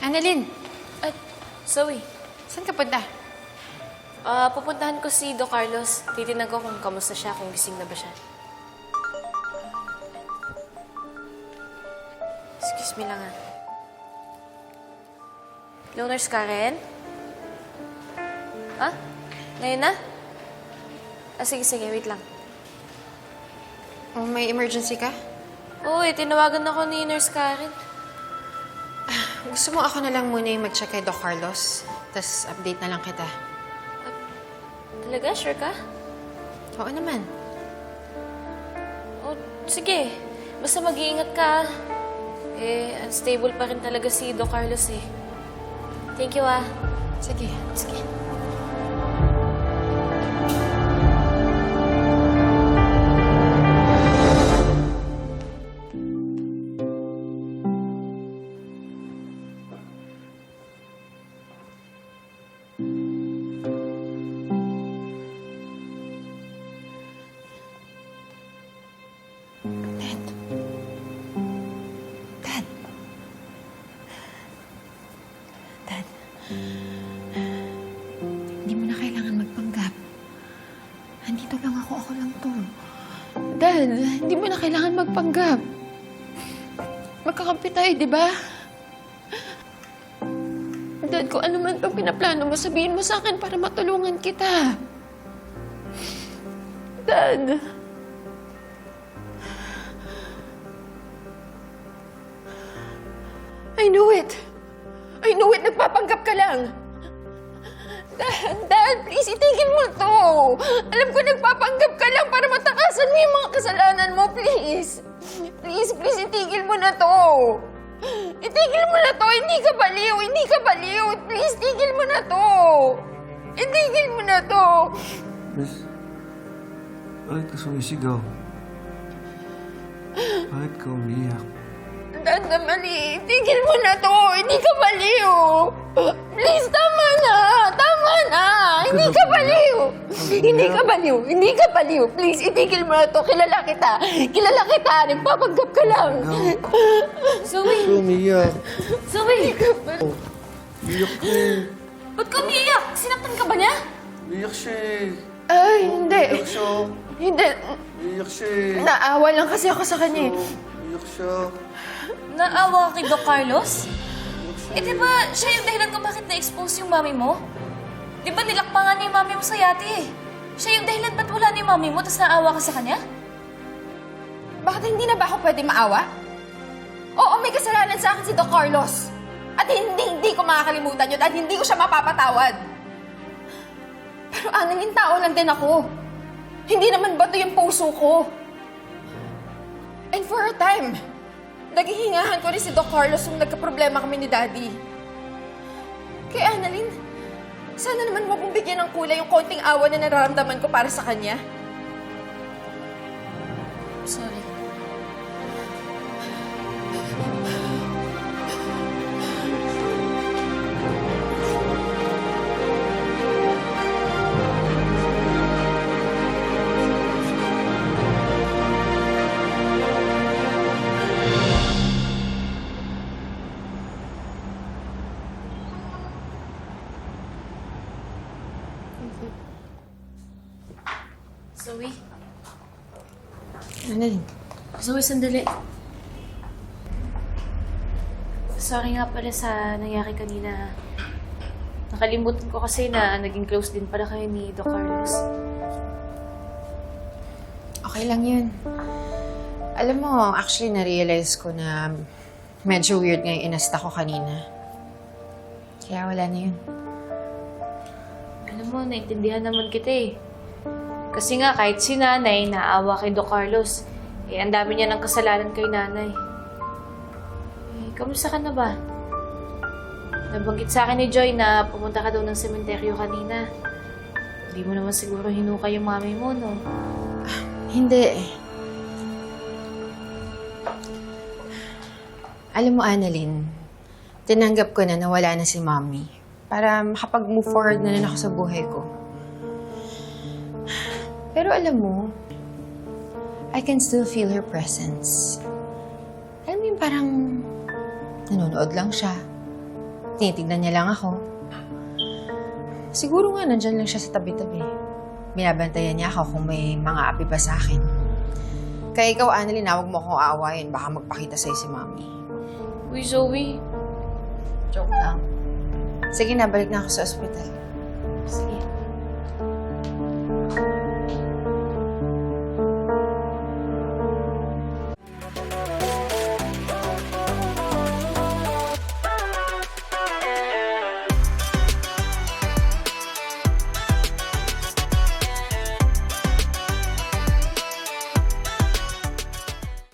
Annalyn, Ay, Zoe. saan ka punta? Ah, pupuntahan ko si Do Carlos. Titignan ko kung kamusta siya, kung gising na ba siya. Excuse me lang ah. Hello, Nurse Karen? Ah? Ngayon na? Ah, sige, sige. Wait lang. Oh, may emergency ka? Uy, tinawagan ako ni Nurse Karen. Gusto mo ako na lang muna yung mag-check kay Doc Carlos? Tapos update na lang kita. Talaga? Sure ka? Oo naman. Oh, sige. Basta mag-iingat ka. Eh, unstable pa rin talaga si Do Carlos eh. Thank you ah. Sige. Sige. Andito lang ako, ako lang to. Dad, hindi mo na kailangan magpanggap. Magkakampi tayo, di ba? Dad, kung ano man itong pinaplano mo, sabihin mo sa akin para matulungan kita. Dad. I knew it. I knew it. Nagpapanggap ka lang. Dad, please, itigil mo to. Alam ko nagpapanggap ka lang para matakasan mo yung mga kasalanan mo, please. Please, please, itigil mo na to. Itigil mo na to. Hindi ka baliw. Hindi ka baliw. Please, tigil mo na to. Itigil mo na to. Miss, bakit ka sumisigaw? Bakit ka umiyak? Dad, na mali. Tigil mo na to. Hindi ka baliw. Please, tama na. Hindi ka baliw. Hindi ka baliw. Hindi ka baliw. Please, itigil mo na to. Kilala kita. Kilala kita. Nagpapanggap ka lang. Zoe! Umiyak. Zoe! Iyak ka eh. Ba't ka umiiyak? Sinaktan ka ba niya? Iyak siya eh. Ay, hindi. Iyak siya. Hindi. Iyak siya eh. Naawa lang kasi ako sa kanya. eh. Iyak siya. Naawa ka kay Doc Carlos? Eh, di ba siya yung dahilan kung bakit na-expose yung mami mo? Di ba nilakpangan niya yung mami mo sa yate eh? Siya yung dahilan ba't wala yung mami mo tapos naawa ka sa kanya? Bakit hindi na ba ako pwede maawa? Oo, may kasalanan sa akin si Doc Carlos. At hindi, hindi ko makakalimutan yun at hindi ko siya mapapatawad. Pero analing tao lang din ako. Hindi naman bato yung puso ko. And for a time, naghihingahan ko rin si Doc Carlos nung nagka-problema kami ni Daddy. Kaya Annalyn, sana naman huwag mong bigyan ng kulay yung konting awa na nararamdaman ko para sa kanya. Sorry. Annalyn, Zoe, sandali. Sorry nga pala sa nangyari kanina. Nakalimutan ko kasi na naging close din pala kayo ni Doc Carlos. Okay lang yun. Alam mo, actually na-realize ko na medyo weird nga yung inasta ko kanina. Kaya wala na yun. Alam mo, naintindihan naman kita eh. Kasi nga, kahit si nanay naawa kay Doc Carlos, eh, ang dami niya ng kasalanan kay nanay. Eh, kamusta ka na ba? Nabanggit sa akin ni Joy na pumunta ka daw ng sementeryo kanina. Hindi mo naman siguro hinukay yung mami mo, no? Hindi. Alam mo, Annalyn, tinanggap ko na nawala na si Mommy para makapag-move forward na rin ako sa buhay ko. Pero alam mo, I can still feel her presence. Alam mo yung parang nanonood lang siya. Tinitignan niya lang ako. Siguro nga, nandyan lang siya sa tabi-tabi. Binabantayan niya ako kung may mga api pa sa akin. Kaya ikaw, Annalyn, huwag mo akong aawayin. Baka magpakita sa'yo si Mami. Uy, Zoe. Joke lang. Sige na, balik na ako sa ospital.